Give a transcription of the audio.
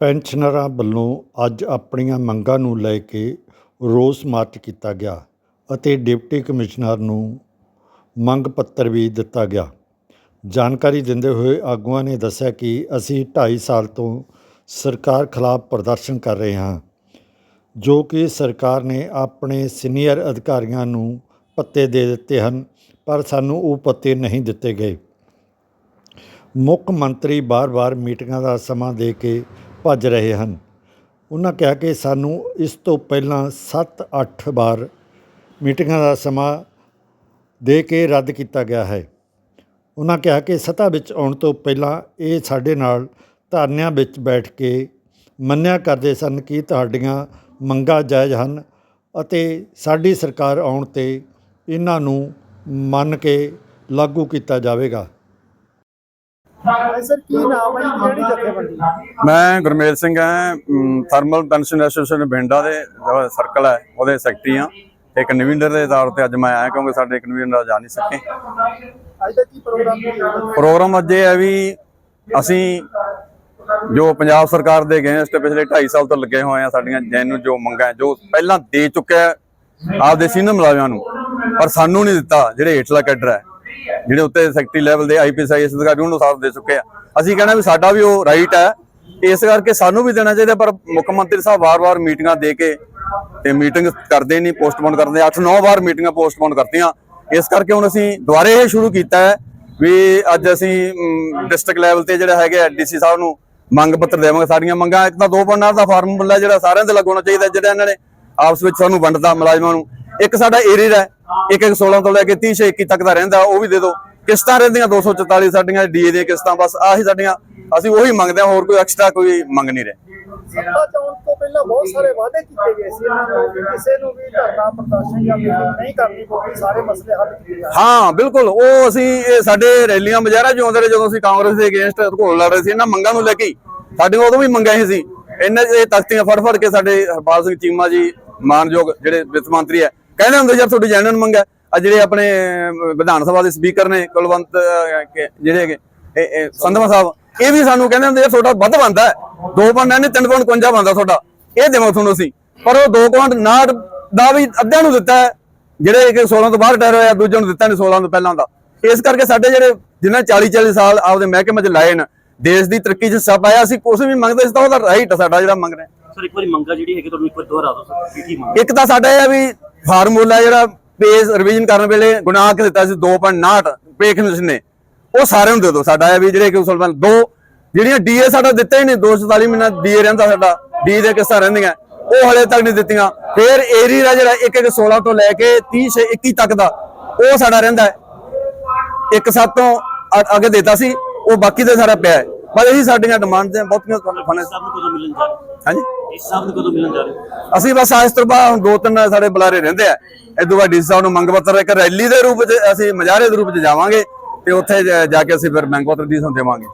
ਪੈਨਸ਼ਨਰਾਂ ਵੱਲੋਂ ਅੱਜ ਆਪਣੀਆਂ ਮੰਗਾਂ ਨੂੰ ਲੈ ਕੇ ਰੋਸ ਮਾਰਚ ਕੀਤਾ ਗਿਆ ਅਤੇ ਡਿਪਟੀ ਕਮਿਸ਼ਨਰ ਨੂੰ ਮੰਗ ਪੱਤਰ ਵੀ ਦਿੱਤਾ ਗਿਆ। ਜਾਣਕਾਰੀ ਦਿੰਦੇ ਹੋਏ ਆਗੂਆਂ ਨੇ ਦੱਸਿਆ ਕਿ ਅਸੀਂ 2.5 ਸਾਲ ਤੋਂ ਸਰਕਾਰ ਖਿਲਾਫ ਪ੍ਰਦਰਸ਼ਨ ਕਰ ਰਹੇ ਹਾਂ, ਜੋ ਕਿ ਸਰਕਾਰ ਨੇ ਆਪਣੇ ਸੀਨੀਅਰ ਅਧਿਕਾਰੀਆਂ ਨੂੰ ਪੱਤੇ ਦੇ ਦਿੱਤੇ ਹਨ, ਪਰ ਸਾਨੂੰ ਉਹ ਪੱਤੇ ਨਹੀਂ ਦਿੱਤੇ ਗਏ। ਮੁੱਖ ਮੰਤਰੀ ਬਾਰ-ਬਾਰ ਮੀਟਿੰਗਾਂ ਦਾ ਸਮਾਂ ਦੇ ਕੇ ਭੱਜ ਰਹੇ ਹਨ। ਉਹਨਾਂ ਕਿਹਾ ਕਿ ਸਾਨੂੰ ਇਸ ਤੋਂ ਪਹਿਲਾਂ 7-8 ਵਾਰ ਮੀਟਿੰਗਾਂ ਦਾ ਸਮਾਂ ਦੇ ਕੇ ਰੱਦ ਕੀਤਾ ਗਿਆ ਹੈ। ਉਹਨਾਂ ਕਿਹਾ ਕਿ ਸੱਤਾ ਵਿੱਚ ਆਉਣ ਤੋਂ ਪਹਿਲਾਂ ਇਹ ਸਾਡੇ ਨਾਲ ਧਰਨਿਆਂ ਵਿੱਚ ਬੈਠ ਕੇ ਮੰਨਿਆ ਕਰਦੇ ਸਨ ਕਿ ਤੁਹਾਡੀਆਂ ਮੰਗਾਂ ਜਾਇਜ਼ ਹਨ ਅਤੇ ਸਾਡੀ ਸਰਕਾਰ ਆਉਣ ਤੇ ਇਹਨਾਂ ਨੂੰ ਮੰਨ ਕੇ ਲਾਗੂ ਕੀਤਾ ਜਾਵੇਗਾ। ਸਰ ਕੀ ਨਾਮ ਹੈ ਜੀ? ਕਿਹੜੀ ਜਥੇਬੰਦੀ ਮੈਂ ਗੁਰਮੇਲ ਸਿੰਘ ਹਾਂ ਥਰਮਲ ਪੈਨਸ਼ਨ ਐਸੋਸੀਏਸ਼ਨ ਬਠਿੰਡਾ ਦੇ ਸਰਕਲ ਹੈ ਉਹਦੇ ਸੈਕਟਰੀ ਹਾਂ। ਇੱਕ ਕਨਵੀਨਰ ਦੇ ਤੌਰ ਤੇ ਅੱਜ ਮੈਂ ਆਇਆ ਕਿਉਂਕਿ ਸਾਡੇ ਕਨਵੀਨਰ ਜਾ ਨਹੀਂ ਸਕੇ। ਅੱਜ ਦਾ ਕੀ ਪ੍ਰੋਗਰਾਮ ਅੱਜ ਇਹ ਹੈ ਵੀ ਅਸੀਂ ਜੋ ਪੰਜਾਬ ਸਰਕਾਰ ਦੇ ਅਗੇਂਸਟ ਪਿਛਲੇ 2.5 ਸਾਲ ਤੋਂ ਲੱਗੇ ਹੋਏ ਆ ਸਾਡੀਆਂ ਜੈਨੂਨ ਜੋ ਮੰਗਾਂ ਜੋ ਪਹਿਲਾਂ ਦੇ ਚੁੱਕਿਆ ਆਪਦੇ ਸੀਨੀਅਰ ਮੁਲਾਜ਼ਮਾਂ ਨੂੰ। ਪਰ ਸਾਨੂੰ ਨਹੀਂ ਦਿੱਤਾ ਜਿਹੜੇ ਹੇਠਲਾ ਕੈਡਰ ਹੈ। ਜਿਹੜੇ ਉੱਤੇ ਸੈਕਟਰੀ ਲੈਵਲ ਦੇ ਆਈਪੀਐਸ ਆਈਐਸ ਅਧਿਕਾਰੀ, ਉਹਨੂੰ ਸਾਥ ਦੇ ਚੁੱਕੇ ਆ। ਅਸੀਂ ਕਹਿੰਦਾ ਵੀ ਸਾਡਾ ਵੀ ਉਹ ਰਾਈਟ ਹੈ ਇਸ ਕਰਕੇ ਸਾਨੂੰ ਵੀ ਦੇਣਾ ਚਾਹੀਦਾ, ਪਰ ਮੁੱਖ ਮੰਤਰੀ ਸਾਹਿਬ ਵਾਰ-ਵਾਰ ਮੀਟਿੰਗਾਂ ਦੇ ਕੇ ਤੇ ਮੀਟਿੰਗ ਕਰਦੇ ਨਹੀਂ ਪੋਸਟਪੋਨ ਕਰਦੇ। 8-9 ਵਾਰ ਮੀਟਿੰਗਾਂ ਪੋਸਟਪੋਨ ਕਰਤੀਆਂ। ਇਸ ਕਰਕੇ ਹੁਣ ਅਸੀਂ ਦੁਬਾਰੇ ਇਹ ਸ਼ੁਰੂ ਕੀਤਾ ਹੈ ਵੀ ਅੱਜ ਅਸੀਂ ਡਿਸਟ੍ਰਿਕਟ ਲੈਵਲ ਤੇ ਜਿਹੜਾ ਹੈਗੇ ਡੀਸੀ ਸਾਹਿਬ ਨੂੰ ਮੰਗ ਪੱਤਰ ਦੇਵਾਂਗੇ। ਸਾਡੀਆਂ ਮੰਗਾਂ, ਇੱਕ ਤਾਂ 2.9 ਦਾ ਫਾਰਮੂਲਾ ਜਿਹੜਾ ਸਾਰਿਆਂ ਤੇ ਲੱਗਣਾ ਚਾਹੀਦਾ ਜਿਹੜਾ ਇਹਨਾਂ ਨੇ ਆਪਸ ਵਿੱਚ ਸਾਨੂੰ ਵੰਡਦਾ ਮੁਲਾਜ਼ਮਾਂ ਨੂੰ। ਇੱਕ ਸਾਡਾ ਏਰੀਆ ਹੈ ਇੱਕ ਇੱਕ 16 ਤੋਂ ਲੈ ਕੇ 30 ਛੇ 21 ਤੱਕ ਦਾ ਰਹਿੰਦਾ ਉਹ ਵੀ ਦੇ ਦਿਓ। ਕਿਸ਼ਤਾਂ ਰਹਿੰਦੀਆਂ 244 ਸਾਡੀਆਂ ਡੀਏ ਦੀਆਂ ਕਿਸ਼ਤਾਂ ਬਸ ਆਹੀ ਸਾਡੀਆਂ। ਅਸੀਂ ਉਹੀ ਮੰਗਦੇ ਹਾਂ ਹੋਰ ਕੋਈ ਐਕਸਟਰਾ ਕੋਈ ਮੰਗ ਨਹੀਂ ਰਹੇ। ਸੱਤਾ ਚ ਆਉਣ ਤੋਂ ਪਹਿਲਾਂ ਬਹੁਤ ਸਾਰੇ ਵਾਅਦੇ ਕੀਤੇ ਗਏ ਸੀ ਇਹਨਾਂ ਨੂੰ ਕਿਸੇ ਨੂੰ ਵੀ ਧਰਨਾ ਪ੍ਰਦਰਸ਼ਨ ਜਾਂ ਮੀਟਿੰਗ ਨਹੀਂ ਕਰਨੀ ਪਊਗੀ ਸਾਰੇ ਮਸਲੇ ਹੱਲ ਕੀਤੇ ਜਾਣਗੇ ਹਾਂ ਬਿਲਕੁਲ ਉਹ ਅਸੀਂ ਇਹ ਸਾਡੇ ਰੈਲੀਆਂ ਮੁਜ਼ਾਹਰਾ ਜੋ ਆਉਂਦੇ ਰਹੇ ਜਦੋਂ ਅਸੀਂ ਕਾਂਗਰਸ ਦੇ ਅਗੇਂਸਟ ਘੋਲ ਲੜ ਰਹੇ ਸੀ ਇਹਨਾਂ ਮੰਗਾਂ ਨੂੰ ਲੈ ਕੇ। ਸਾਡੀਆਂ ਉਦੋਂ ਵੀ ਮੰਗਾਂ ਹੀ ਸੀ। ਇਹਨਾਂ ਇਹ ਤਖਤੀਆਂ ਫੜ ਫੜ ਕੇ ਸਾਡੇ ਹਰਪਾਲ ਸਿੰਘ ਚੀਮਾ ਜੀ ਮਾਨਯੋਗ ਜਿਹੜੇ ਵਿੱਤ ਮੰਤਰੀ ਹੈ ਕਹਿੰਦੇ ਹੁੰਦੇ ਯਾਰ ਤੁਹਾਡੀ ਜੈਨੂਨ ਮੰਗ ਹੈ। ਆ ਜਿਹੜੇ ਆਪਣੇ ਵਿਧਾਨ ਸਭਾ ਦੇ ਸਪੀਕਰ ਨੇ ਕੁਲਵੰਤ ਜਿਹੜੇ ਹੈਗੇ ਸੰਧਵਾ ਸਾਹਿਬ ਇਹ ਵੀ ਸਾਨੂੰ ਕਹਿੰਦੇ ਹੁੰਦੇ ਯਾਰ ਤੁਹਾਡਾ ਵੱਧ ਬੰਦਾ ਹੈ। 2.9 ਨਹੀਂ 3.51 ਬੰਦਾ ਤੁਹਾਡਾ। ਇਹ ਦੇਵਾਂ ਤੁਹਾਨੂੰ ਅਸੀਂ। ਪਰ ਉਹ 2.59 ਦਾ ਵੀ ਅੱਧਿਆਂ ਨੂੰ ਦਿੱਤਾ ਹੈ। ਜਿਹੜੇ ਕਿ 16 ਤੋਂ ਬਾਹਰ ਰਿਟਾਇਰ ਹੋਇਆ ਦੂਜੇ ਨੂੰ ਦਿੱਤਾ ਨਹੀਂ 16 ਤੋਂ ਪਹਿਲਾਂ ਦਾ। ਇਸ ਕਰਕੇ ਸਾਡੇ ਜਿਹੜੇ ਜਿਨ੍ਹਾਂ 40 40 ਸਾਲ ਆਪਦੇ ਮਹਿਕਮੇ 'ਚ ਲਾਏ ਨੇ ਦੇਸ਼ ਦੀ ਤਰੱਕੀ 'ਚ ਹਿੱਸਾ ਪਾਇਆ ਅਸੀਂ ਕੁਝ ਵੀ ਮੰਗਦੇ ਸੀ ਤਾਂ ਉਹਦਾ ਰਾਈਟ ਸਾਡਾ ਜਿਹੜਾ ਮੰਗ ਰਹੇ। ਸਰ ਇੱਕ ਵਾਰੀ ਮੰਗਾ ਜਿਹੜੀ ਹੈਗੀ ਤੁਹਾਨੂੰ ਇੱਕ ਵਾਰ ਦੁਹਰਾ ਦਿਓ ਸਰ ਕੀ ਕੀ ਮੰਗ? ਇੱਕ ਤਾਂ ਸਾਡਾ ਇਹ ਆ ਵੀ ਫਾਰਮੂਲਾ ਜਿਹੜਾ ਪੇਜ ਰਿਵੀਜ਼ਨ ਕਰਨ ਵੇਲੇ ਗੁਨਾਹ ਕਿ ਦਿੱਤਾ ਸੀ 2.59 ਪੇ ਨੇ ਉਹ ਸਾਰਿਆਂ ਨੂੰ ਦੇ ਦਿਓ, ਸਾਡਾ ਇਹ ਵੀ ਜਿਹੜੇ ਕਿ ਉਸਲ ਦੋ, ਜਿਹੜੀਆਂ ਡੀਏ ਸਾਡਾ ਦਿੱਤਾ ਹੀ ਨਹੀਂ 244 ਮਹੀਨਾ ਡੀਏ ਰਹਿੰਦਾ ਸਾਡਾ ਡੀ ਦੇ ਕਿਸ਼ਤਾਂ ਰਹਿੰਦੀਆਂ, ਉਹ ਹਲੇ ਤੱਕ ਨਹੀਂ ਦਿੱਤੀਆਂ। ਫਿਰ ਏਰੀਆ ਜਿਹੜਾ ਇੱਕ ਇੱਕ 16 ਤੋਂ ਲੈ ਕੇ 30 ਛੇ 21 ਤੱਕ ਦਾ, ਉਹ ਸਾਡਾ ਰਹਿੰਦਾ ਹੈ। ਇੱਕ ਸੱਤ ਤੋਂ ਅ- ਅੱਗੇ ਦਿੱਤਾ ਸੀ, ਉਹ ਬਾਕੀ ਦਾ ਸਾਰਾ ਪਿਆ ਹੈ। ਪਰ ਇਹੀ ਸਾਡੀਆਂ ਡਿਮਾਂਡਸ ਨੇ ਬਹੁਤੀਆਂ ਫਾਈਨੈਂਸ ਸਾਹਿਬ ਨੂੰ ਕਦੋਂ ਮਿਲਣ ਜਾ ਰਹੇ ਹਾਂਜੀ? ਇਸ ਸਾਹਿਬ ਨੂੰ ਕਦੋਂ ਮਿਲਣ ਜਾ ਰਹੇ ਅਸੀਂ ਬਸ ਅੱਜ ਤੋਂ ਬਾਅਦ ਦੋ ਤਿੰਨ ਸਾਡੇ ਬੁਲਾਰੇ ਰਹਿੰਦੇ ਆ। ਤੋਂ ਬਾਅਦ ਡੀਸੀ ਸਾਹਿਬ ਨੂੰ ਮੰਗ ਪੱਤਰ ਇੱਕ ਰੈਲੀ ਦੇ ਰੂਪ 'ਚ ਅਸੀਂ ਮਜਾਰੇ ਦੇ ਰੂਪ 'ਚ ਜਾਵਾਂਗੇ ਤੇ ਉੱਥੇ ਜਾ ਕੇ ਅਸੀਂ ਫਿਰ ਮੰਗ ਪੱਤਰ ਡੀ ਦੇਵਾਂਗੇ।